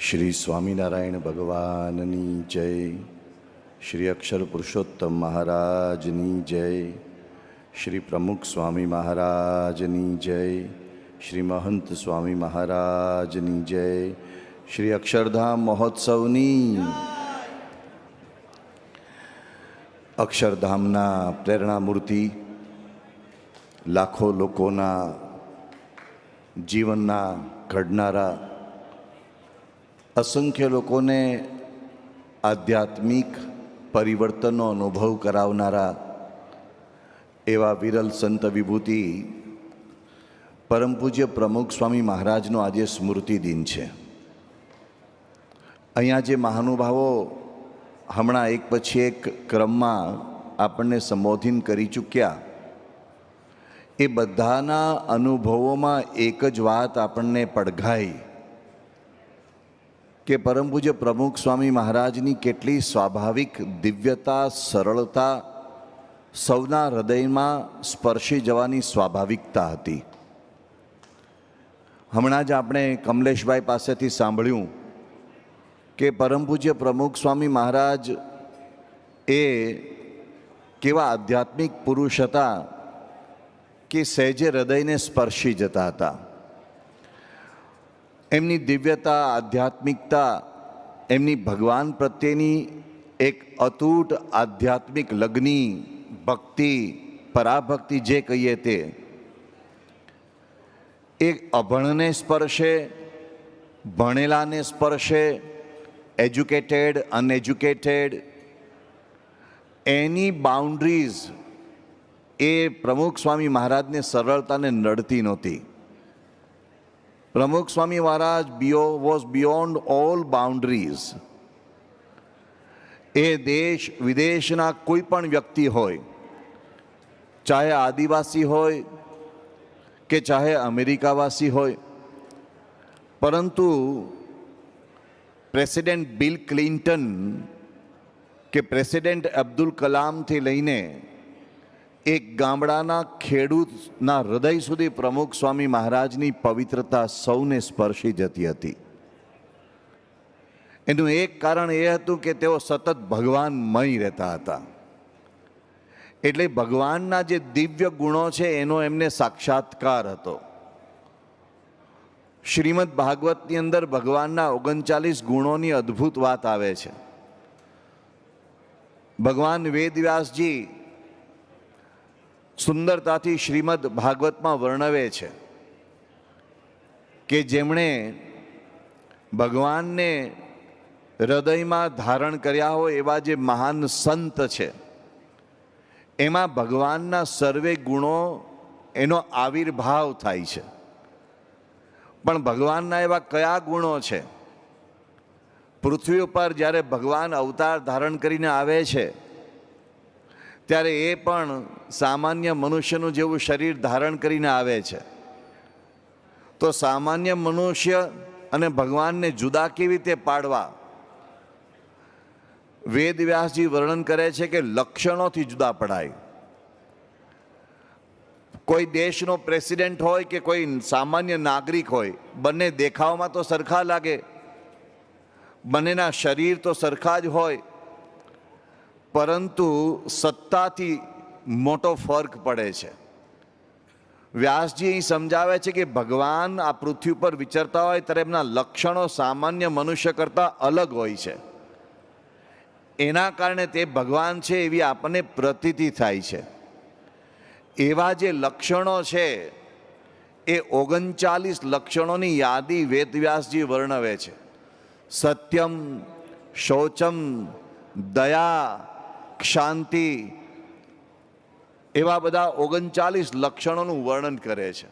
શ્રી સ્વામિનારાયણ ભગવાનની જય. શ્રી અક્ષર પુરુષોત્તમ મહારાજની જય. શ્રી પ્રમુખ સ્વામી મહારાજની જય. શ્રી મહંત સ્વામી મહારાજની જય. શ્રી અક્ષરધામ મહોત્સવની અક્ષરધામના પ્રેરણામૂર્તિ લાખો લોકોના જીવનના ઘડનારા અસંખ્ય લોકોને આધ્યાત્મિક પરિવર્તનનો અનુભવ કરાવનારા એવા વિરલ સંત વિભૂતિ, પરમ પૂજ્ય પ્રમુખ સ્વામી મહારાજનો આજે સ્મૃતિ દિન છે. અહીંયા જે મહાનુભાવો હમણાં એક પછી એક ક્રમમાં આપણને સંબોધિન કરી ચૂક્યા, એ બધાના અનુભવોમાં એક જ વાત આપણને પડઘાઈ. કે પરમ પૂજ્ય પ્રમુખ સ્વામી મહારાજની કેટલી સ્વાભાવિક દિવ્યતા, સરળતા, સૌના હૃદયમાં સ્પર્શી જવાની સ્વાભાવિકતા હતી. હમણાં જ આપણે કમલેશભાઈ પાસેથી સાંભળ્યું કે પરમ પૂજ્ય પ્રમુખ સ્વામી મહારાજ એ કેવા આધ્યાત્મિક પુરુષ હતા કે સહેજે હૃદયને સ્પર્શી જતા હતા. એમની દિવ્યતા, આધ્યાત્મિકતા, એમની ભગવાન પ્રત્યેની એક અતૂટ આધ્યાત્મિક લગ્નિ, ભક્તિ, પરાભક્તિ જે કહીએ તે, એ અભણને સ્પર્શે, ભણેલાને સ્પર્શે, એજ્યુકેટેડ, અનએજ્યુકેટેડ, એની બાઉન્ડ્રીઝ એ પ્રમુખ સ્વામી મહારાજને સરળતાને નડતી નહોતી. Pramukh Swami Maharaj be was beyond all boundaries એ દેશ વિદેશના કોઈ પણ વ્યક્તિ હોય, ચાહે આદિવાસી હોય કે ચાહે અમેરિકાવાસી હોય, પરંતુ પ્રેસિડેન્ટ બિલ ક્લિન્ટન કે પ્રેસિડેન્ટ અબ્દુલ કલામથી લઈને એક ગામડાના ખેડૂતના હૃદય સુધી પ્રમુખ સ્વામી મહારાજની પવિત્રતા સૌને સ્પર્શી જતી હતી. એનું એક કારણ એ હતું કે તેઓ સતત ભગવાનમય રહેતા હતા. એટલે ભગવાનના જે દિવ્ય ગુણો છે એનો એમને સાક્ષાત્કાર હતો. શ્રીમદ ભાગવતની અંદર ભગવાનના ઓગણચાલીસ ગુણોની અદ્ભુત વાત આવે છે. ભગવાન વેદવ્યાસજી સુંદરતાથી શ્રીમદ ભાગવતમાં વર્ણવે છે કે જેમણે ભગવાનને હૃદયમાં ધારણ કર્યા હોય એવા જે મહાન સંત છે, એમાં ભગવાનના સર્વે ગુણો એનો આવિર્ભાવ થાય છે. પણ ભગવાનના એવા કયા ગુણો છે? પૃથ્વી ઉપર જ્યારે ભગવાન અવતાર ધારણ કરીને આવે છે ત્યારે એ પણ સામાન્ય મનુષ્યનું જેવું શરીર ધારણ કરીને આવે છે. તો સામાન્ય મનુષ્ય અને ભગવાનને જુદા કેવી રીતે પાડવા? વેદ વ્યાસજી વર્ણન કરે છે કે લક્ષણોથી જુદા પડાય. કોઈ દેશનો પ્રેસિડેન્ટ હોય કે કોઈ સામાન્ય નાગરિક હોય, બંને દેખાવમાં તો સરખા લાગે. બંનેના શરીર તો સરખા જ હોય પરંતુ સત્તાથી મોટો ફર્ક પડે છે. વ્યાસજી અહીં સમજાવે છે કે ભગવાન આ પૃથ્વી પર વિચરતા હોય ત્યારે એમના લક્ષણો સામાન્ય મનુષ્ય કરતાં અલગ હોય છે. એના કારણે તે ભગવાન છે એવી આપણને પ્રતીતિ થાય છે. એવા જે લક્ષણો છે, એ ઓગણચાલીસ લક્ષણોની યાદી વેદવ્યાસજી વર્ણવે છે. સત્યમ, શૌચમ, દયા શાંતિ એવા બધા ઓગણચાલીસ લક્ષણોનું વર્ણન કરે છે.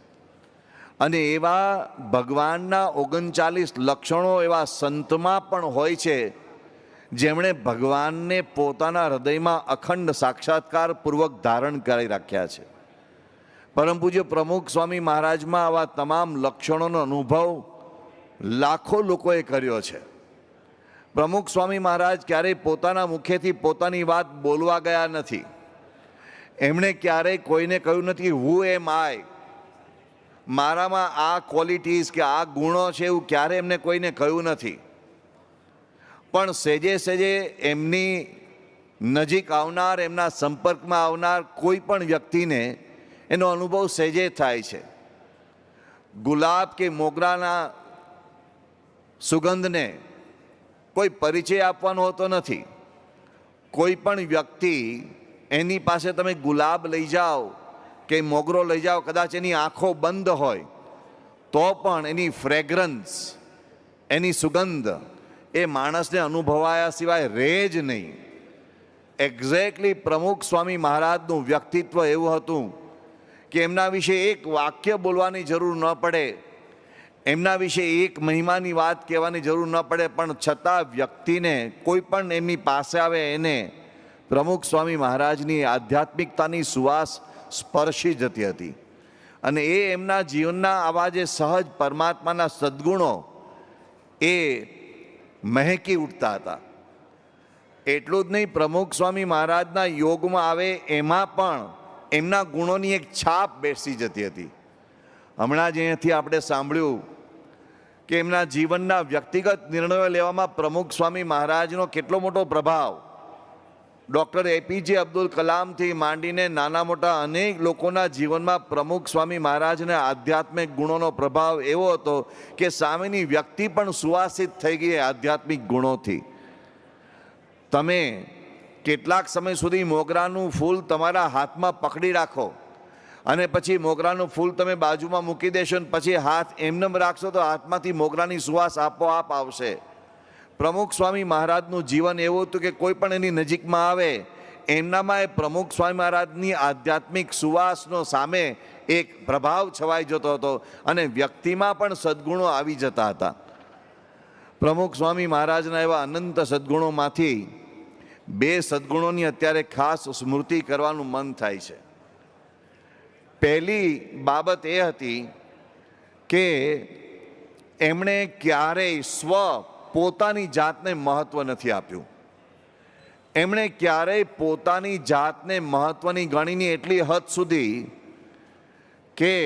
અને એવા ભગવાનના ઓગણચાલીસ લક્ષણો એવા સંતમાં પણ હોય છે, જેમણે ભગવાનને પોતાના હૃદયમાં અખંડ સાક્ષાત્કાર પૂર્વક ધારણ કરી રાખ્યા છે. પરમ પૂજ્ય પ્રમુખ સ્વામી મહારાજમાં આવા તમામ લક્ષણોનો અનુભવ લાખો લોકોએ કર્યો છે. પ્રમુખ સ્વામી મહારાજ ક્યારેય પોતાના મુખેથી પોતાની વાત બોલવા ગયા નથી. એમણે ક્યારેય કોઈને કહ્યું નથી હુ એમ આય મારામાં આ ક્વોલિટીઝ કે આ ગુણો છે એવું ક્યારે એમને કોઈને કહ્યું નથી. પણ સેજે સેજે એમની નજીક આવનાર, એમના સંપર્કમાં આવનાર કોઈ પણ વ્યક્તિને એનો અનુભવ સેજે થાય છે. ગુલાબ કે મોગરાના સુગંધને કોઈ પરિચય આપવાનો હોતો નથી. કોઈ પણ વ્યક્તિ એની પાસે તમે ગુલાબ લઈ જાઓ કે મોગરો લઈ જાઓ, કદાચ એની આંખો બંધ હોય, તો પણ એની ફ્રેગ્રન્સ એની સુગંધ એ માણસને અનુભવાયા સિવાય રહે જ નહીં. એક્ઝેક્ટલી પ્રમુખ સ્વામી મહારાજનું વ્યક્તિત્વ એવું હતું કે એમના વિશે એક વાક્ય બોલવાની જરૂર ન પડે. એમના વિશે એક મહિમાની વાત કહેવાની જરૂર ન પડે, પણ છતાં વ્યક્તિને કોઈ પણ એમની પાસે આવે, એને પ્રમુખ સ્વામી મહારાજની આધ્યાત્મિકતાની સુવાસ સ્પર્શી જતી હતી. અને એ એમના જીવનના આવા જે સહજ પરમાત્માના સદ્ગુણો એ મહેકી ઉઠતા હતા. એટલું જ નહીં, પ્રમુખ સ્વામી મહારાજના યોગમાં આવે, એમાં પણ એમના ગુણોની એક છાપ બેસી જતી હતી. હમણાં જ અહીંયાથી આપણે સાંભળ્યું કે એમના જીવનના વ્યક્તિગત નિર્ણયો લેવામાં પ્રમુખ સ્વામી મહારાજનો કેટલો મોટો પ્રભાવ? ડૉક્ટર એપીજે અબ્દુલ કલામથી માંડીને નાના મોટા અનેક લોકોના જીવનમાં પ્રમુખ સ્વામી મહારાજને આધ્યાત્મિક ગુણોનો પ્રભાવ એવો હતો કે સામેની વ્યક્તિ પણ સુવાસિત થઈ ગઈ આધ્યાત્મિક ગુણોથી. તમે કેટલાક સમય સુધી મોગરાનું ફૂલ તમારા હાથમાં પકડી રાખો. અને પછી મોગરાનું ફૂલ તમે બાજુમાં મૂકી દેશો ને પછી હાથ એમને રાખશો તો હાથમાંથી મોગરાની સુવાસ આપોઆપ આવશે. પ્રમુખ સ્વામી મહારાજનું જીવન એવું હતું કે કોઈ પણ એની નજીકમાં આવે, એમનામાં એ પ્રમુખ સ્વામી મહારાજની આધ્યાત્મિક સુવાસનો સામે એક પ્રભાવ છવાઈ જતો હતો અને વ્યક્તિમાં પણ સદ્ગુણો આવી જતા હતા. પ્રમુખ સ્વામી મહારાજના એવા અનંત સદ્ગુણોમાંથી બે સદ્ગુણોની અત્યારે ખાસ સ્મૃતિ કરવાનું મન થાય છે. પહેલી બાબત એ હતી કે એમણે ક્યારેય સ્વ પોતાની જાતને મહત્વ નથી આપ્યું. એમણે ક્યારેય પોતાની જાતને મહત્વની ગણીની એટલી હદ સુધી કે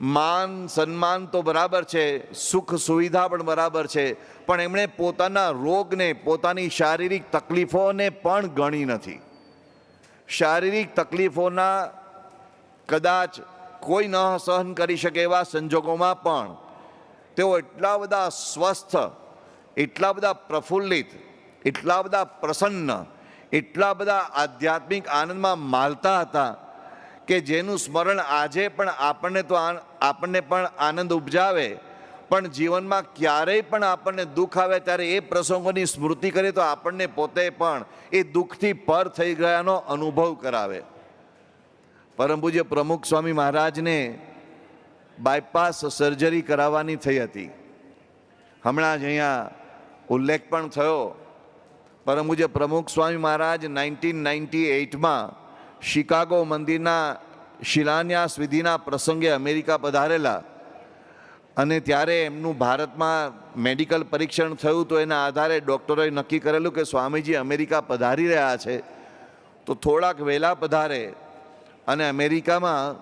માન, સન્માન તો બરાબર છે, સુખ સુવિધા પણ બરાબર છે, પણ એમણે પોતાના રોગને, પોતાની શારીરિક તકલીફોને પણ ગણી નથી. શારીરિક તકલીફોના કદાચ કોઈ ન સહન કરી શકે એવા સંજોગોમાં પણ તેઓ એટલા બધા સ્વસ્થ, એટલા બધા પ્રફુલ્લિત, એટલા બધા પ્રસન્ન, એટલા બધા આધ્યાત્મિક આનંદમાં માલતા હતા કે જેનું સ્મરણ આજે પણ આપણને તો આપણને પણ આનંદ ઉપજાવે. પણ જીવનમાં ક્યારેય પણ આપણને દુઃખ આવે ત્યારે એ પ્રસંગોની સ્મૃતિ કરીએ તો આપણને પોતે પણ એ દુઃખથી પર થઈ ગયાનો અનુભવ કરાવે. પરમ પૂજ્ય પ્રમુખ સ્વામી મહારાજને બાયપાસ સર્જરી કરાવવાની થઈ હતી. હમણાં જ અહીંયા ઉલ્લેખ પણ થયો. પરમ પૂજ્ય પ્રમુખ સ્વામી મહારાજ નાઇન્ટીન નાઇન્ટી એઇટમાં શિકાગો મંદિરના શિલાન્યાસ વિધિના પ્રસંગે અમેરિકા પધારેલા અને ત્યારે એમનું ભારતમાં મેડિકલ પરીક્ષણ થયું તો એના આધારે ડૉક્ટરોએ નક્કી કરેલું કે સ્વામીજી અમેરિકા પધારી રહ્યા છે. તો થોડાક વહેલા પધારે અને અમેરિકામાં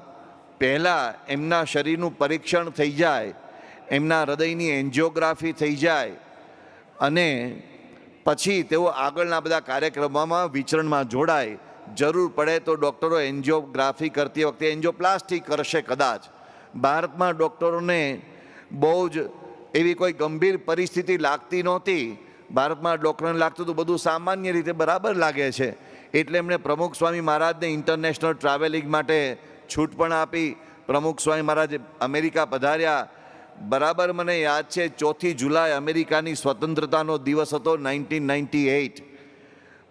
પહેલાં એમના શરીરનું પરીક્ષણ થઈ જાય, એમના હૃદયની એન્જિયોગ્રાફી થઈ જાય અને પછી તેઓ આગળના બધા કાર્યક્રમોમાં વિચરણમાં જોડાય. જરૂર પડે તો ડૉક્ટરો એન્જિયોગ્રાફી કરતી વખતે એન્જિયોપ્લાસ્ટી કરશે કદાચ. ભારતમાં ડૉક્ટરોને બહુ જ એવી કોઈ ગંભીર પરિસ્થિતિ લાગતી નહોતી. ભારતમાં ડૉક્ટરને લાગતું હતું બધું સામાન્ય રીતે બરાબર લાગે છે. એટલે એમણે પ્રમુખ સ્વામી મહારાજને ઇન્ટરનેશનલ ટ્રાવેલિંગ માટે છૂટ પણ આપી. પ્રમુખ સ્વામી મહારાજ અમેરિકા પધાર્યા. બરાબર મને યાદ છે, ચોથી જુલાઈ અમેરિકાની સ્વતંત્રતાનો દિવસ હતો નાઇન્ટીન નાઇન્ટી એઇટ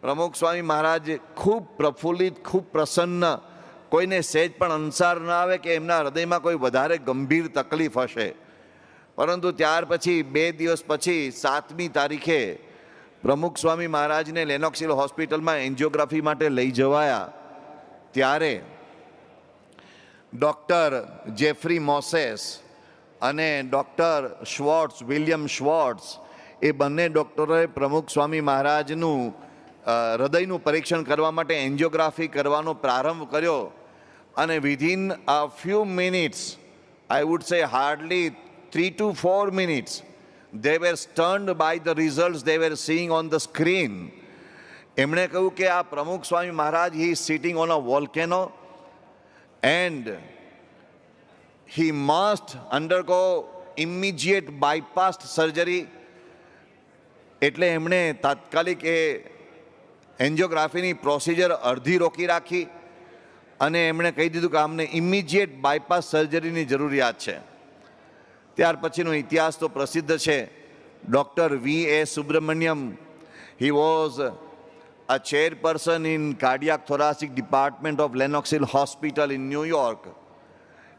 પ્રમુખ સ્વામી મહારાજ ખૂબ પ્રફુલ્લિત, ખૂબ પ્રસન્ન. કોઈને સહેજ પણ અંસાર ન આવે કે એમના હૃદયમાં કોઈ વધારે ગંભીર તકલીફ હશે. પરંતુ ત્યાર પછી, બે દિવસ પછી, સાતમી તારીખે પ્રમુખ સ્વામી મહારાજને લેનોક્સિલ હોસ્પિટલમાં એન્જિયોગ્રાફી માટે લઈ જવાયા. ત્યારે ડૉક્ટર જેફરી મોસેસ અને ડૉક્ટર શ્વોર્ટ્સ વિલિયમ શ્વોર્ટ્સ એ બંને ડૉક્ટરોએ પ્રમુખ સ્વામી મહારાજનું હૃદયનું પરીક્ષણ કરવા માટે એન્જિયોગ્રાફી કરવાનો પ્રારંભ કર્યો. અને within a few minutes I would say hardly three two four minutes they were stunned by the results they were seeing on the screen. એમણે કહ્યું કે આ Pramukh Swami Maharaj he sitting on a volcano and he must undergo immediate bypass surgery એટલે એમણે તાત્કાલિક એ એન્જિયોગ્રાફીની procedure અડધી રોકી રાખી અને એમણે કહી દીધું કે અમને ઇમિજિએટ બાયપાસ સર્જરીની જરૂરિયાત છે ત્યાર પછીનો ઇતિહાસ તો પ્રસિદ્ધ છે. Doctor V A Subramaniam. He was a chairperson in cardiac thoracic department of Lenox Hill hospital in New York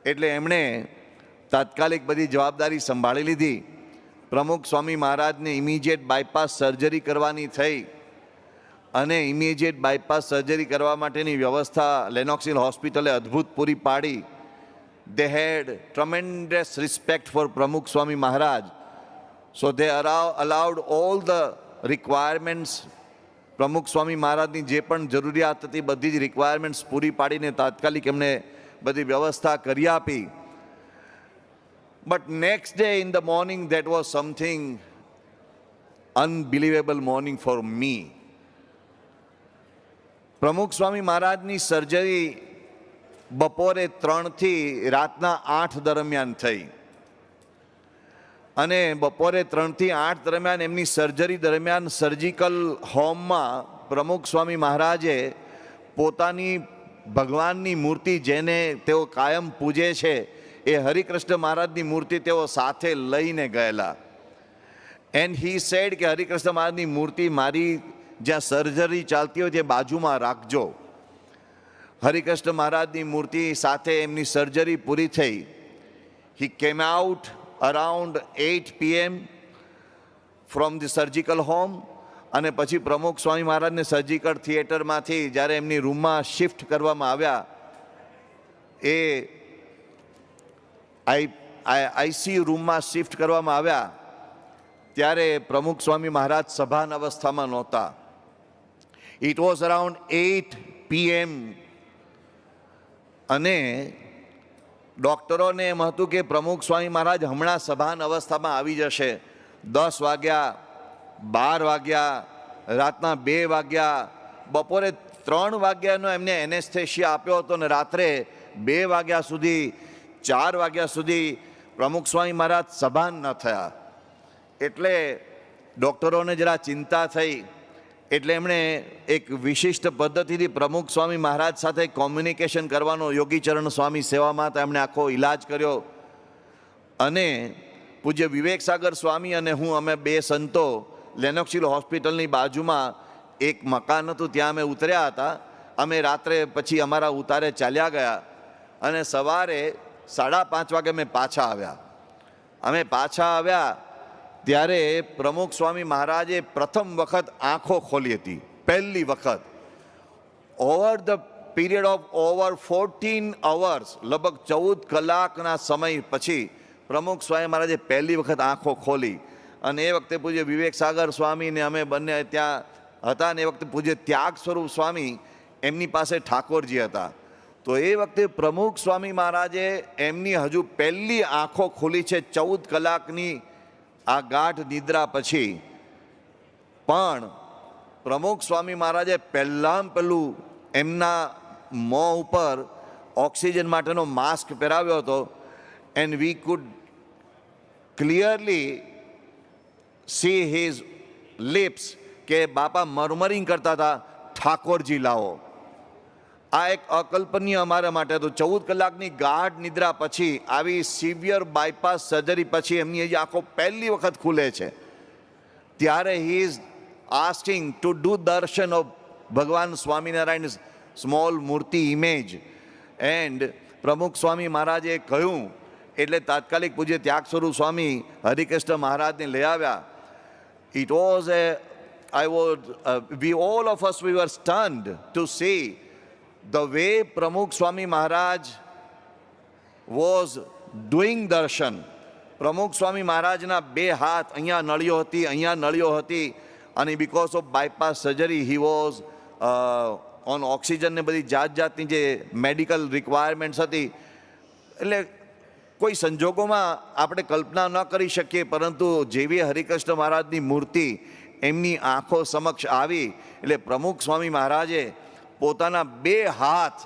એટલે એમણે તાત્કાલિક બધી જવાબદારી સંભાળી લીધી. પ્રમુખ સ્વામી મહારાજને ઇમિજિએટ બાયપાસ સર્જરી કરવાની થઈ. અને ઇમિજિએટ બાયપાસ સર્જરી કરવા માટેની વ્યવસ્થા લેનોક્સિલ હોસ્પિટલે અદ્ભુત પૂરી પાડી. They had tremendous respect for Pramukh Swami Maharaj. So they allow, allowed all the requirements. પ્રમુખ સ્વામી મહારાજની જે પણ જરૂરિયાત હતી બધી જ રિક્વાયરમેન્ટ્સ પૂરી પાડીને તાત્કાલિક એમને બધી વ્યવસ્થા કરી આપી. But next day in the morning that was something unbelievable morning for me Pramukh Swami મહારાજની સર્જરી બપોરે ત્રણથી રાતના આઠ દરમિયાન થઈ. અને બપોરે ત્રણથી આઠ દરમિયાન એમની સર્જરી દરમિયાન સર્જિકલ હોમમાં પ્રમુખ સ્વામી મહારાજે પોતાની ભગવાનની મૂર્તિ જેને તેઓ કાયમ પૂજે છે, એ હરિકૃષ્ણ મહારાજની મૂર્તિ તેઓ સાથે લઈને ગયેલા. એન્ડ હી સેડ કે હરિકૃષ્ણ મહારાજની મૂર્તિ મારી જ્યાં સર્જરી ચાલતી હોય તે બાજુમાં રાખજો. હરિકૃષ્ણ મહારાજની મૂર્તિ સાથે એમની સર્જરી પૂરી થઈ. He came out around eight PM from the surgical home અને પછી પ્રમુખ સ્વામી મહારાજને સર્જિકલ થિયેટરમાંથી જ્યારે એમની રૂમમાં શિફ્ટ કરવામાં આવ્યા, એ આઈ આઈસીયુ રૂમમાં શિફ્ટ કરવામાં આવ્યા, ત્યારે પ્રમુખ સ્વામી મહારાજ સભાન અવસ્થામાં નહોતા. It was around eight PM અને ડૉક્ટરોને એમ હતું કે પ્રમુખ સ્વામી મહારાજ હમણાં સભાન અવસ્થામાં આવી જશે. દસ વાગ્યા, બાર વાગ્યા, રાતના બે વાગ્યા, બપોરે ત્રણ વાગ્યાનો એમને એનેસ્થેશિયા આપ્યો હતો ને રાત્રે બે વાગ્યા સુધી, ચાર વાગ્યા સુધી પ્રમુખ સ્વામી મહારાજ સભાન ન થયા. એટલે ડૉક્ટરોને જરા ચિંતા થઈ. એટલે એમણે એક વિશિષ્ટ પદ્ધતિથી પ્રમુખ સ્વામી મહારાજ સાથે કોમ્યુનિકેશન કરવાનો યોગીચરણ સ્વામી સેવામાં એમણે આખો ઈલાજ કર્યો. અને પૂજ્ય વિવેક સાગર સ્વામી અને હું, અમે બે સંતો લેનોક્સિલ હોસ્પિટલની બાજુમાં એક મકાન હતું, ત્યાં અમે ઉતર્યા હતા. અમે રાત્રે પછી અમારા ઉતારે ચાલ્યા ગયા અને સવારે સાડા પાંચ વાગે અમે પાછા આવ્યા. અમે પાછા આવ્યા ત્યારે પ્રમુખ સ્વામી મહારાજે પ્રથમ વખત આંખો ખોલી હતી, પહેલી વખત. Over the period of over fourteen hours લગભગ ચૌદ કલાકના સમય પછી પ્રમુખ સ્વામી મહારાજે પહેલી વખત આંખો ખોલી. અને એ વખતે પૂજ્ય વિવેક સાગર સ્વામીને અમે બંને ત્યાં હતા ને એ વખતે પૂજ્ય ત્યાગ સ્વરૂપ સ્વામી એમની પાસે ઠાકોરજી હતા. તો એ વખતે પ્રમુખ સ્વામી મહારાજે એમની હજુ પહેલી આંખો ખોલી છે ચૌદ કલાકની આ ગાઢ નિદ્રા પછી પણ પ્રમુખ સ્વામી મહારાજે પહેલાં પહેલું એમના મોં ઉપર ઓક્સિજન માટેનો માસ્ક પહેરાવ્યો હતો and we could clearly see his lips કે બાપા મરમરિંગ કરતા હતા, ઠાકોરજી લાવો. આ એક અકલ્પનીય અમારા માટે હતું. ચૌદ કલાકની ગાઢ નિદ્રા પછી, આવી સિવિયર બાયપાસ સર્જરી પછી એમની આંખો પહેલી વખત ખુલે છે. ત્યારે he is asking to do darshan of Bhagwan Swaminarayan small murti image and Pramukh Swami મહારાજે કહ્યું, એટલે તાત્કાલિક પૂજ્ય ત્યાગ સ્વરૂપ સ્વામી હરિકૃષ્ણ મહારાજને લઈ આવ્યા. It was a I was we all of us we were stunned to see the way pramukh swami maharaj was doing darshan. પ્રમુખ સ્વામી મહારાજના બે હાથ અહીંયા નળીઓ હતી, અહીંયા નળીઓ હતી. અને because of bypass surgery he was on oxygen ને બધી જાત જાતની જે મેડિકલ રિક્વાયરમેન્ટ્સ હતી. એટલે કોઈ સંજોગોમાં આપણે કલ્પના ન કરી શકીએ, પરંતુ જેવી હરિકૃષ્ણ મહારાજની મૂર્તિ એમની આંખો સમક્ષ આવી, એટલે પ્રમુખ સ્વામી મહારાજે પોતાના બે હાથ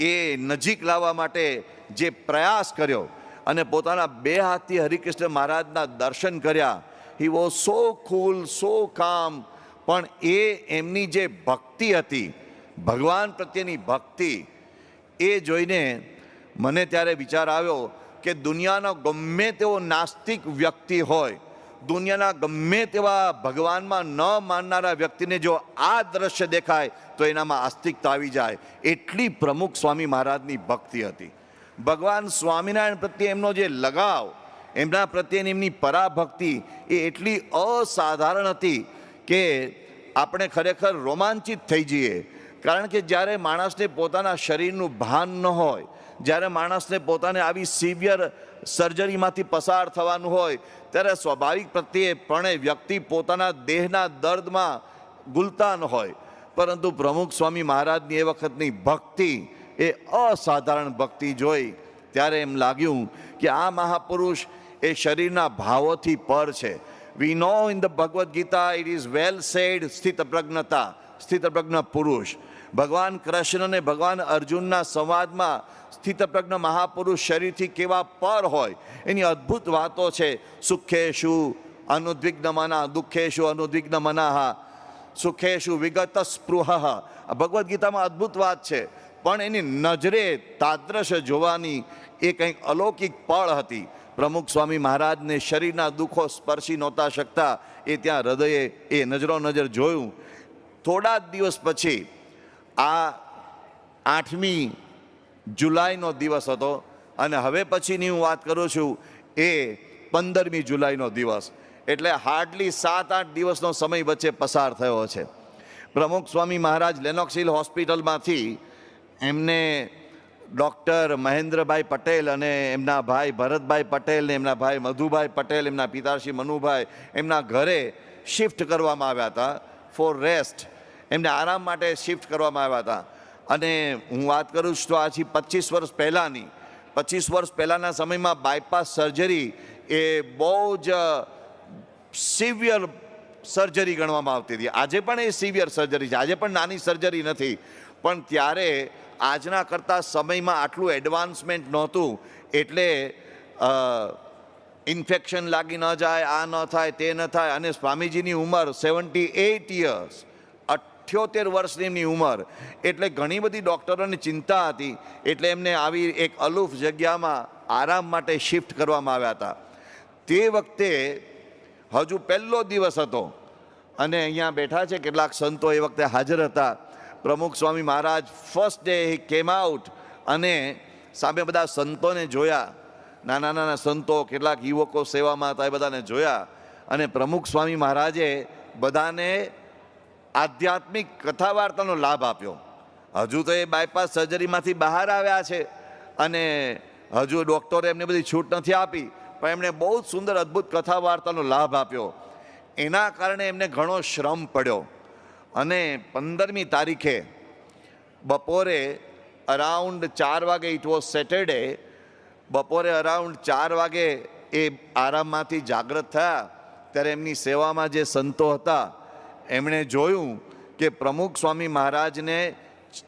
એ નજીક લાવવા માટે જે પ્રયાસ કર્યો અને પોતાના બે હાથથી હરિકૃષ્ણ મહારાજના દર્શન કર્યા. હી વોઝ સો કુલ સો કામ પણ એ એમની જે ભક્તિ હતી, ભગવાન પ્રત્યેની ભક્તિ, એ જોઈને મને ત્યારે વિચાર આવ્યો કે દુનિયાનો ગમે તેવો નાસ્તિક વ્યક્તિ હોય દુનિયાના ગમે તેવા ભગવાનમાં ન માનનારા વ્યક્તિને જો આ દ્રશ્ય દેખાય, તો એનામાં આસ્તિકતા આવી જાય. એટલી પ્રમુખ સ્વામી મહારાજની ભક્તિ હતી. ભગવાન સ્વામિનારાયણ પ્રત્યે એમનો જે લગાવ, એમના પ્રત્યેની એમની પરાભક્તિ, એ એટલી અસાધારણ હતી કે આપણે ખરેખર રોમાંચિત થઈ જઈએ. કારણ કે જ્યારે માણસને પોતાના શરીરનું ભાન ન હોય, જ્યારે માણસને પોતાને આવી સિવિયર સર્જરીમાંથી પસાર થવાનું હોય, ત્યારે સ્વાભાવિક પ્રત્યે પણ વ્યક્તિ પોતાના દેહના દર્દમાં ગુલતા ન હોય. પરંતુ પ્રમુખ સ્વામી મહારાજની એ વખતની ભક્તિ એ અસાધારણ ભક્તિ જોઈ, ત્યારે એમ લાગ્યું કે આ મહાપુરુષ એ શરીરના ભાવોથી પર છે. We know in the Bhagavad Gita it is well said સ્થિત પ્રજ્ઞતા સ્થિત પ્રજ્ઞ પુરુષ. ભગવાન કૃષ્ણ અને ભગવાન અર્જુનના સંવાદમાં સ્થિતપ્રજ્ઞ મહાપુરુષ શરીરથી કેવા પર હોય એની અદ્ભુત વાતો છે. સુખેશુ અનુદ્વિગ્ન મના દુઃખેશુ અનુદ્વિગ્ન મનાહા સુખેશુ વિગત સ્પૃહ ભગવદ્ ગીતામાં અદ્ભુત વાત છે. પણ એની નજરે તાદ્રશ જોવાની એ કંઈક અલૌકિક પળ હતી. પ્રમુખ સ્વામી મહારાજને શરીરના દુઃખો સ્પર્શી નહોતા શકતા. એ ત્યાં હૃદયે એ નજરો નજર જોયું. થોડા જ દિવસ પછી આ આઠમી જુલાઈનો દિવસ હતો અને હવે પછીની હું વાત કરું છું એ પંદરમી જુલાઈનો દિવસ. એટલે હાર્ડલી સાત આઠ દિવસનો સમય વચ્ચે પસાર થયો છે. પ્રમુખ સ્વામી મહારાજ લેનોક્સિલ હોસ્પિટલમાંથી એમને ડૉક્ટર મહેન્દ્રભાઈ પટેલ અને એમના ભાઈ ભરતભાઈ પટેલ ને એમના ભાઈ મધુભાઈ પટેલ, એમના પિતાશ્રી મનુભાઈ એમના ઘરે શિફ્ટ કરવામાં આવ્યા હતા ફોર રેસ્ટ એમને આરામ માટે શિફ્ટ કરવામાં આવ્યા હતા. અને હું વાત કરું છું તો આજથી પચીસ વર્ષ પહેલાંની. પચીસ વર્ષ પહેલાંના સમયમાં બાયપાસ સર્જરી એ બહુ જ સિવિયર સર્જરી ગણવામાં આવતી હતી. આજે પણ એ સિવિયર સર્જરી છે. આજે પણ નાની સર્જરી નથી. પણ ત્યારે આજના કરતાં સમયમાં આટલું એડવાન્સમેન્ટ નહોતું. એટલે ઇન્ફેક્શન લાગી ન જાય, આ ન થાય, તે ન થાય. અને સ્વામીજીની ઉંમર સેવન્ટી એઇટ યર્સ અઠ્યોતેર વર્ષની એમની ઉંમર. એટલે ઘણી બધી ડૉક્ટરોની ચિંતા હતી. એટલે એમને આવી એક અલુફ જગ્યામાં આરામ માટે શિફ્ટ કરવામાં આવ્યા હતા. તે વખતે હજુ પહેલો દિવસ હતો. અને અહીંયા બેઠા છે કેટલાક સંતો એ વખતે હાજર હતા. પ્રમુખ સ્વામી મહારાજ ફર્સ્ટ ડે હી કેમ આઉટ અને સામે બધા સંતોને જોયા. નાના નાના સંતો, કેટલાક યુવકો સેવામાં હતા એ બધાને જોયા. અને પ્રમુખ સ્વામી મહારાજે બધાને આધ્યાત્મિક કથા વાર્તાનો લાભ આપ્યો. હજુ તો એ બાયપાસ સર્જરીમાંથી બહાર આવ્યા છે અને હજુ ડૉક્ટરે એમને બધી છૂટ નથી આપી, પણ એમણે બહુ જ સુંદર અદ્ભુત કથા વાર્તાનો લાભ આપ્યો. એના કારણે એમને ઘણો શ્રમ પડ્યો. અને પંદરમી તારીખે બપોરે અરાઉન્ડ ચાર વાગે ઇટ વોઝ સેટરડે બપોરે અરાઉન્ડ ચાર વાગે એ આરામમાંથી જાગૃત થયા. ત્યારે એમની સેવામાં જે સંતો હતા એમણે જોયું કે પ્રમુખ સ્વામી મહારાજને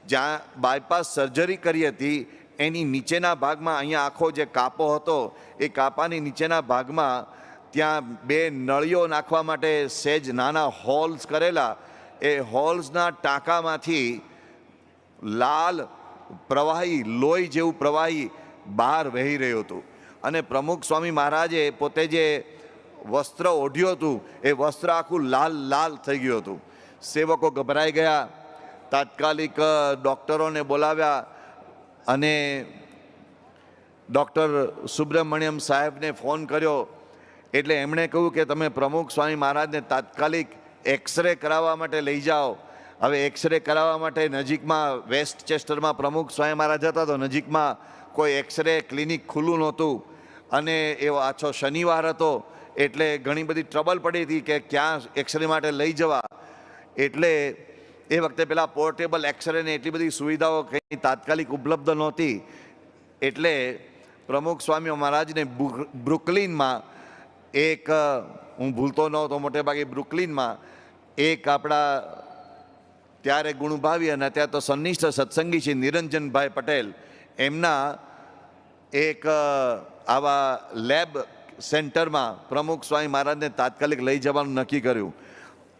જ્યાં બાયપાસ સર્જરી કરી હતી, એની નીચેના ભાગમાં અહીંયા આખો જે કાપો હતો, એ કાપાની નીચેના ભાગમાં ત્યાં બે નળીઓ નાખવા માટે સહેજ નાના હોલ્સ કરેલા. એ હોલ્સના ટાંકામાંથી લાલ પ્રવાહી, લોહી જેવું પ્રવાહી બહાર વહી રહ્યું હતું. અને પ્રમુખ સ્વામી મહારાજે પોતે જે વસ્ત્ર ઓઢ્યું હતું. એ વસ્ત્ર આખું લાલ લાલ થઈ ગયું હતું. સેવકો ગભરાઈ ગયા. તાત્કાલિક ડૉક્ટરોને બોલાવ્યા અને ડૉક્ટર સુબ્રમણ્યમ સાહેબને ફોન કર્યો. એટલે એમણે કહ્યું કે તમે પ્રમુખ સ્વામી મહારાજને તાત્કાલિક એક્સરે કરાવવા માટે લઈ જાઓ. હવે એક્સરે કરાવવા માટે નજીકમાં વેસ્ટ ચેસ્ટરમાં પ્રમુખ સ્વામી મહારાજ હતા તો નજીકમાં કોઈ એક્સરે ક્લિનિક ખુલ્લું નહોતું. અને એવો આછો શનિવાર હતો. એટલે ઘણી બધી ટ્રબલ પડી હતી કે ક્યાં એક્સરે માટે લઈ જવા. એટલે એ વખતે પેલા પોર્ટેબલ એક્સરેને એટલી બધી સુવિધાઓ કંઈ તાત્કાલિક ઉપલબ્ધ નહોતી. એટલે પ્રમુખ સ્વામી મહારાજને બ્રુકલિનમાં એક, હું ભૂલતો નહોતો મોટે ભાગે બ્રુકલિનમાં એક આપણા ત્યારે ગુણભાવી અને અત્યારે તો સંનિષ્ઠ સત્સંગી છે નિરંજનભાઈ પટેલ. એમના એક આવા લેબ સેન્ટરમાં પ્રમુખ સ્વામી મહારાજને તાત્કાલિક લઈ જવાનું નક્કી કર્યું.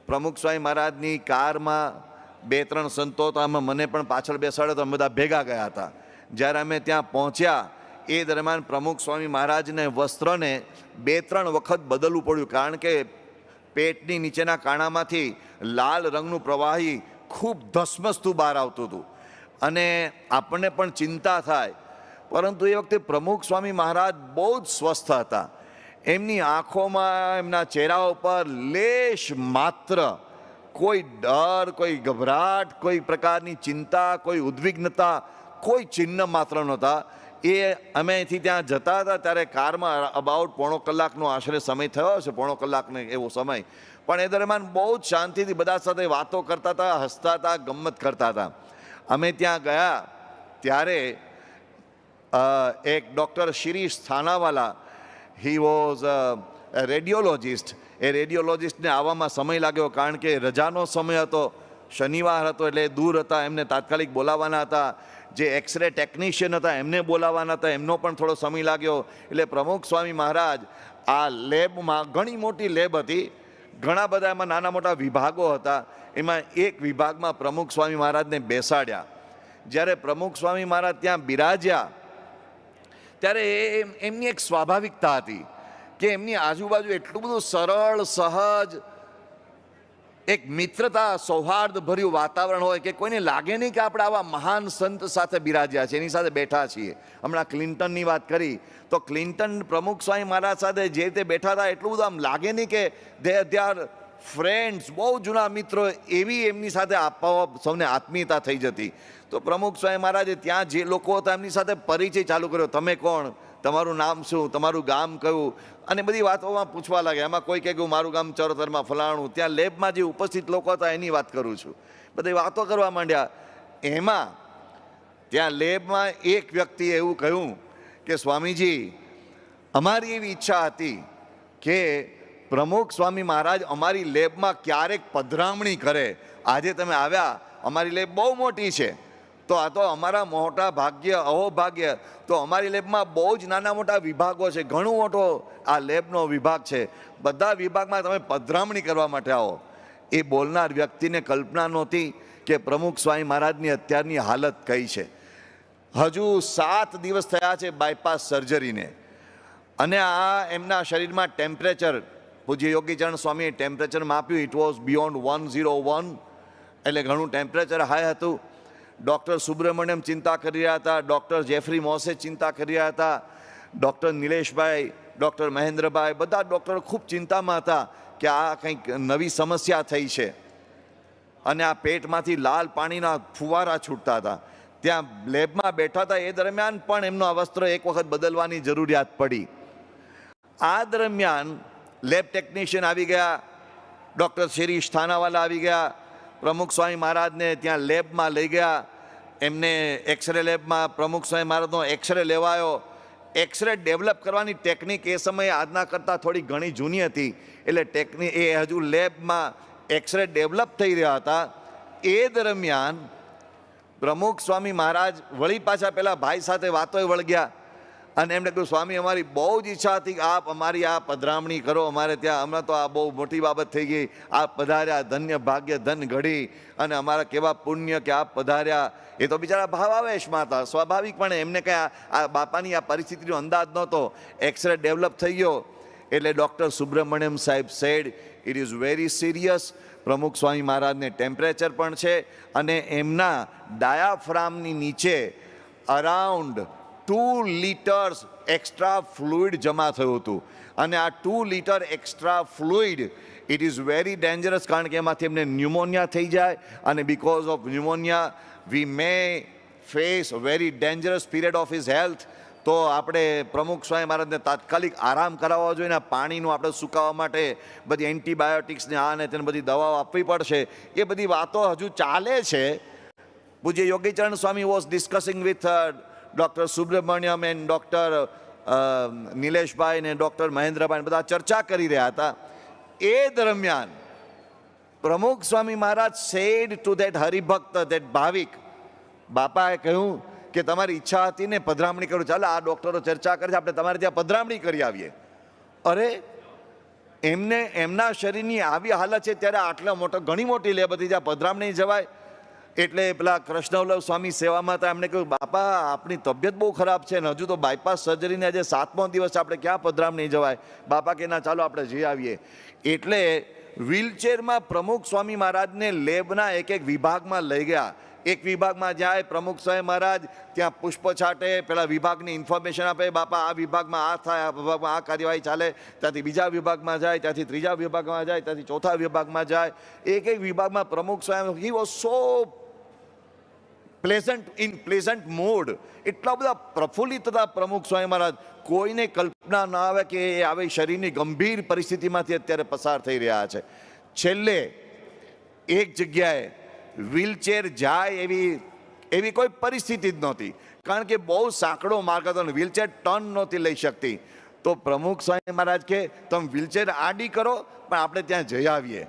પ્રમુખ સ્વામી મહારાજની કારમાં બે ત્રણ સંતો તો આમાં મને પણ પાછળ બેસાડ્યો તો અમે બધા ભેગા ગયા હતા. જ્યારે અમે ત્યાં પહોંચ્યા, એ દરમિયાન પ્રમુખ સ્વામી મહારાજને વસ્ત્રને બે ત્રણ વખત બદલવું પડ્યું, કારણ કે પેટની નીચેના કાણામાંથી લાલ રંગનું પ્રવાહી ખૂબ ધસમસતું બહાર આવતું હતું. અને આપણને પણ ચિંતા થાય. પરંતુ એ વખતે પ્રમુખ સ્વામી મહારાજ બહુ જ સ્વસ્થ હતા. એમની આંખોમાં, એમના ચહેરા ઉપર લેશ માત્ર. કોઈ ડર, કોઈ ગભરાટ, કોઈ પ્રકારની ચિંતા, કોઈ ઉદ્વિગ્નતા, કોઈ ચિહ્ન માત્ર નહોતા. એ અમે અહીંથી ત્યાં જતા હતા ત્યારે કારમાં અબાઉટ પોણો કલાકનો આશરે સમય થયો છે પોણો કલાકનો એવો સમય. પણ એ દરમિયાન બહુ જ શાંતિથી બધા સાથે વાતો કરતા હતા, હસતા હતા ગમત કરતા હતા. અમે ત્યાં ગયા ત્યારે એક doctor Shirish Thanawala he was radiologist એ રેડિયોલોજિસ્ટને આવવામાં સમય લાગ્યો કારણ કે રજાનો સમય હતો, શનિવાર હતો એટલે દૂર હતા, એમને તાત્કાલિક બોલાવવાના હતા. જે એક્સરે ટેકનિશિયન હતા, એમને બોલાવવાના હતા, એમનો પણ થોડો સમય લાગ્યો. એટલે પ્રમુખ સ્વામી મહારાજ, આ લેબમાં ઘણી મોટી લેબ હતી. ઘણા બધા એમાં નાના મોટા વિભાગો હતા. એમાં એક વિભાગમાં પ્રમુખ સ્વામી મહારાજને બેસાડ્યા. જ્યારે પ્રમુખ સ્વામી મહારાજ ત્યાં બિરાજ્યા ત્યારે એમની એક સ્વાભાવિકતા હતી કે એમની આજુબાજુ એટલું બધું સરળ, સહજ, એક મિત્રતા સૌહાર્દ ભર્યું વાતાવરણ હોય કે કોઈને લાગે નહીં કે આપણે આવા મહાન સંત સાથે બિરાજ્યા છે એની સાથે બેઠા છીએ. હમણાં ક્લિન્ટનની વાત કરી, તો ક્લિન્ટન પ્રમુખ સ્વામી મહારાજ સાથે જે રીતે બેઠા હતા, એટલું બધું આમ લાગે નહીં કે દે દે ફ્રેન્ડ્સ બહુ જૂના મિત્રો એવી એમની સાથે આપવા સૌને આત્મીયતા થઈ જતી. તો પ્રમુખ સ્વામી મહારાજે ત્યાં જે લોકો હતા એમની સાથે પરિચય ચાલુ કર્યો. તમે કોણ? તમારું નામ શું? તમારું ગામ કયું? અને બધી વાતોમાં પૂછવા લાગ્યા. એમાં કોઈ કહે કે હું મારું ગામ ચરોતરમાં ફલાણું. ત્યાં લેબમાં જે ઉપસ્થિત લોકો હતા એની વાત કરું છું. બધી વાતો કરવા માંડ્યા. એમાં ત્યાં લેબમાં એક વ્યક્તિએ એવું કહ્યું કે, સ્વામીજી, અમારી એવી ઈચ્છા હતી કે પ્રમુખ સ્વામી મહારાજ અમારી લેબમાં ક્યારેક પધરામણી કરે. આજે તમે આવ્યા, અમારી લેબ બહુ મોટી છે. તો આ તો અમારા મોટા ભાગ્ય, અહોભાગ્ય. તો અમારી લેબમાં બહુ જ નાના મોટા વિભાગો છે. ઘણું મોટો આ લેબનો વિભાગ છે. બધા વિભાગમાં તમે પધરામણી કરવા માટે આવો. એ બોલનાર વ્યક્તિને કલ્પના નહોતી કે પ્રમુખ સ્વામી મહારાજની અત્યારની હાલત કઈ છે. હજુ સાત દિવસ થયા છે બાયપાસ સર્જરીને અને આ એમના શરીરમાં ટેમ્પરેચર પૂજ્ય યોગીચરણ સ્વામીએ temperature માપ્યું. It was beyond one zero one એટલે ઘણું ટેમ્પરેચર હાઈ હતું. ડૉક્ટર સુબ્રમણ્યમ ચિંતા કરી રહ્યા હતા. ડૉક્ટર જેફરી મોસે ચિંતા કરી રહ્યા હતા. ડૉક્ટર નિલેશભાઈ ડૉક્ટર મહેન્દ્રભાઈ, બધા ડૉક્ટર ખૂબ ચિંતામાં હતા કે આ કંઈક નવી સમસ્યા થઈ છે. અને આ પેટમાંથી લાલ પાણીના ફુવારા છૂટતા હતા. ત્યાં લેબમાં બેઠા હતા. એ દરમિયાન પણ એમનો આ વસ્ત્ર એક વખત બદલવાની જરૂરિયાત પડી. આ દરમિયાન લેબ ટેકનિશિયન આવી ગયા, ડૉક્ટર શિરીષ થાનાવાલા આવી ગયા, પ્રમુખ સ્વામી મહારાજને ત્યાં લેબમાં લઈ ગયા, એમને એક્સરે લેબમાં પ્રમુખ સ્વામી મહારાજનો એક્સરે લેવાયો. એક્સરે ડેવલપ કરવાની ટેકનિક એ સમયે આજના કરતાં થોડી ઘણી જૂની હતી. એટલે ટેકનિક એ હજુ લેબમાં એક્સરે ડેવલપ થઈ રહ્યા હતા. એ દરમિયાન પ્રમુખ સ્વામી મહારાજ વળી પાછા પેલા ભાઈ સાથે વાતોય વળગ્યા. અને એમણે કહ્યું સ્વામી, અમારી બહુ જ ઈચ્છા હતી આપ અમારી આ પધરામણી કરો. અમારે ત્યાં હમણાં તો આ બહુ મોટી બાબત થઈ ગઈ. આપ પધાર્યા, ધન્ય ભાગ્ય, ધન ઘડી. અને અમારા કેવા પુણ્ય કે આપ પધાર્યા. એ તો બિચારા ભાવાવેશમાં હતા સ્વાભાવિકપણે એમને કંઈ આ બાપાની આ પરિસ્થિતિનો અંદાજ નહોતો. એક્સરે ડેવલપ થઈ ગયો. એટલે ડૉક્ટર સુબ્રમણ્યમ સાહેબ said it is very serious Pramukh Swami મહારાજને ટેમ્પરેચર પણ છે. અને એમના ડાયાફ્રામની નીચે around two litres extra fluid જમા થયું હતું. અને આ two litre extra fluid it is very dangerous કારણ કે એમાંથી એમને ન્યુમોનિયા થઈ જાય અને because of pneumonia we may face very dangerous period of his health તો આપણે પ્રમુખ સ્વામી મહારાજને તાત્કાલિક આરામ કરાવવો જોઈએ ને પાણીનું આપણે સુકાવવા માટે બધી એન્ટીબાયોટિક્સને આ ને તેને બધી દવાઓ આપવી પડશે. એ બધી વાતો હજુ ચાલે છે. પૂજ્ય Yogicharan Swami was discussing with doctor Subramaniam and doctor Nileshbhai ને ડૉક્ટર મહેન્દ્રભાઈ બધા ચર્ચા કરી રહ્યા હતા. એ દરમિયાન Pramukh Swami Maharaj said to that હરિભક્ત that ભાવિક, બાપાએ કહ્યું કે તમારી ઈચ્છા હતી ને પધરામણી કરું. ચાલો, આ ડૉક્ટરો ચર્ચા કરે છે, આપણે તમારે ત્યાં પધરામણી કરી આવીએ. અરે, એમને, એમના શરીરની આવી હાલત છે, ત્યારે આટલા મોટો, ઘણી મોટી લે બધી જ્યાં પધરામણી જવાય. એટલે પેલા કૃષ્ણવલ્લભ સ્વામી સેવામાં હતા. એમણે કહ્યું, બાપા આપણી તબિયત બહુ ખરાબ છે ને હજુ તો બાયપાસ સર્જરીને આજે સાતમો દિવસ આપણે ક્યાં પધરામણી જવાય? બાપા કે, ના, ચાલો આપણે જઈ આવીએ. એટલે વ્હીલચેરમાં પ્રમુખ સ્વામી મહારાજને લેબના એક એક વિભાગમાં લઈ ગયા. એક વિભાગમાં જાય પ્રમુખ સ્વામી મહારાજ, ત્યાં પુષ્પ છાંટે, પેલા વિભાગની ઇન્ફોર્મેશન આપે, બાપા, આ વિભાગમાં આ થાય, આ વિભાગમાં આ કાર્યવાહી ચાલે. ત્યાંથી બીજા વિભાગમાં જાય, ત્યાંથી ત્રીજા વિભાગમાં જાય, ત્યાંથી ચોથા વિભાગમાં જાય. એક એક વિભાગમાં Pramukh Swami he was so pleasant in pleasant mode એટલા બધા પ્રફુલ્લિત હતા પ્રમુખ સ્વામી મહારાજ. કોઈને કલ્પના ના આવે કે એ આવી શરીરની ગંભીર પરિસ્થિતિમાંથી અત્યારે પસાર થઈ રહ્યા છે. છેલ્લે એક જગ્યાએ વ્હીલચેર જાય એવી એવી કોઈ પરિસ્થિતિ જ નહોતી. કારણ કે બહુ સાંકડો માર્ગ હતો વ્હીલચેર ટર્ન નહોતી લઈ શકતી. તો પ્રમુખ સ્વામી મહારાજ કે, તમે વ્હીલચેર આડી કરો, પણ આપણે ત્યાં જઈ આવીએ.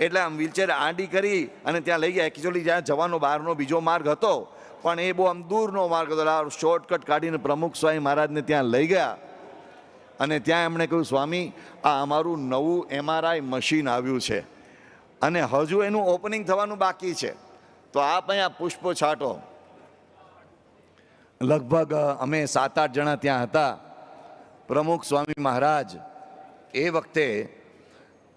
એટલે આમ વ્હીલચેર આડી કરી અને ત્યાં લઈ ગયા. એકચ્યુઅલી જ્યાં જવાનો બહારનો બીજો માર્ગ હતો, પણ એ બહુ આમ દૂરનો માર્ગ હતો. શોર્ટકટ કાઢીને પ્રમુખ સ્વામી મહારાજને ત્યાં લઈ ગયા. અને ત્યાં એમણે કહ્યું, સ્વામી, આ અમારું નવું એમઆરઆઈ મશીન આવ્યું છે. અને હજુ એનું ઓપનિંગ થવાનું બાકી છે. તો આપ અહીંયા પુષ્પો છાંટો. લગભગ અમે સાત આઠ જણા ત્યાં હતા. પ્રમુખ સ્વામી મહારાજ એ વખતે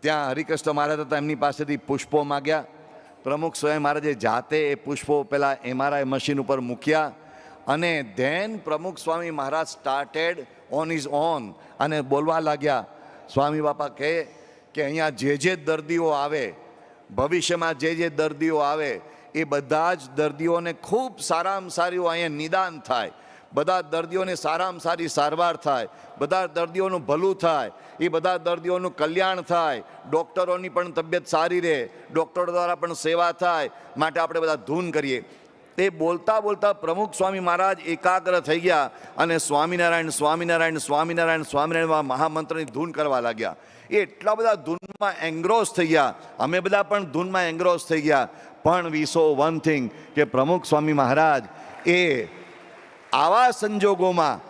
ત્યાં હરિકૃષ્ણ મહારાજ હતા, એમની પાસેથી પુષ્પો માગ્યા. પ્રમુખ સ્વયં મહારાજે જાતે એ પુષ્પો પેલા એમઆરઆઈ મશીન ઉપર મૂક્યા અને then Pramukh Swami Maharaj started on is on અને બોલવા લાગ્યા. સ્વામી બાપા કહે કે અહીંયા જે જે દર્દીઓ આવે, ભવિષ્યમાં જે જે દર્દીઓ આવે, એ બધા જ દર્દીઓને ખૂબ સારામાં સારું અહીંયા નિદાન થાય. બધા દર્દીઓને સારામાં સારી સારવાર થાય, બધા દર્દીઓનું ભલું થાય, એ બધા દર્દીઓનું કલ્યાણ થાય, ડૉક્ટરોની પણ તબિયત સારી રહે, ડૉક્ટરો દ્વારા પણ સેવા થાય, માટે આપણે બધા ધૂન કરીએ. એ બોલતા બોલતા પ્રમુખ સ્વામી મહારાજ એકાગ્ર થઈ ગયા અને સ્વામિનારાયણ સ્વામિનારાયણ સ્વામિનારાયણ સ્વામિનારાયણ મહામંત્રની ધૂન કરવા લાગ્યા. એ એટલા બધા ધૂનમાં એંગ્રોસ થઈ ગયા. અમે બધા પણ ધૂનમાં એંગ્રોસ થઈ ગયા. પણ વી સો વન થિંગ કે પ્રમુખ સ્વામી મહારાજ એ આવા સંજોગોમાં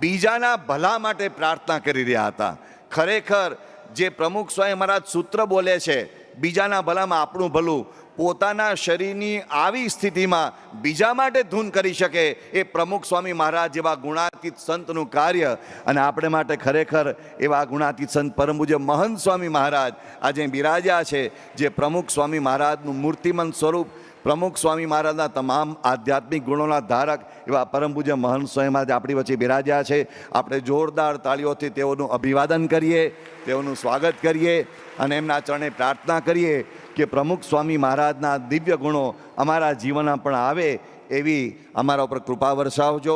બીજાના ભલા માટે પ્રાર્થના કરી રહ્યા હતા. ખરેખર જે પ્રમુખ સ્વામી મહારાજ સૂત્ર બોલે છે, બીજાના ભલામાં આપણું ભલું પોતાના શરીરની આવી સ્થિતિમાં બીજા માટે ધૂન કરી શકે એ પ્રમુખ સ્વામી મહારાજ જેવા ગુણાતીત સંતનું કાર્ય અને આપણે માટે ખરેખર એવા ગુણાતીત સંત પરમ પૂજ્ય મહંત સ્વામી મહારાજ આજે બિરાજ્યા છે, જે પ્રમુખ સ્વામી મહારાજનું મૂર્તિમંત સ્વરૂપ પ્રમુખ સ્વામી મહારાજના તમામ આધ્યાત્મિક ગુણોના ધારક એવા પરમ પૂજ્ય મહંત સ્વયં આજે આપણી વચ્ચે બિરાજ્યા છે. આપણે જોરદાર તાળીઓથી તેઓનું અભિવાદન કરીએ, તેઓનું સ્વાગત કરીએ અને એમના ચરણે પ્રાર્થના કરીએ કે પ્રમુખ સ્વામી મહારાજના દિવ્ય ગુણો અમારા જીવનમાં પણ આવે એવી અમારા ઉપર કૃપા વરસાવજો.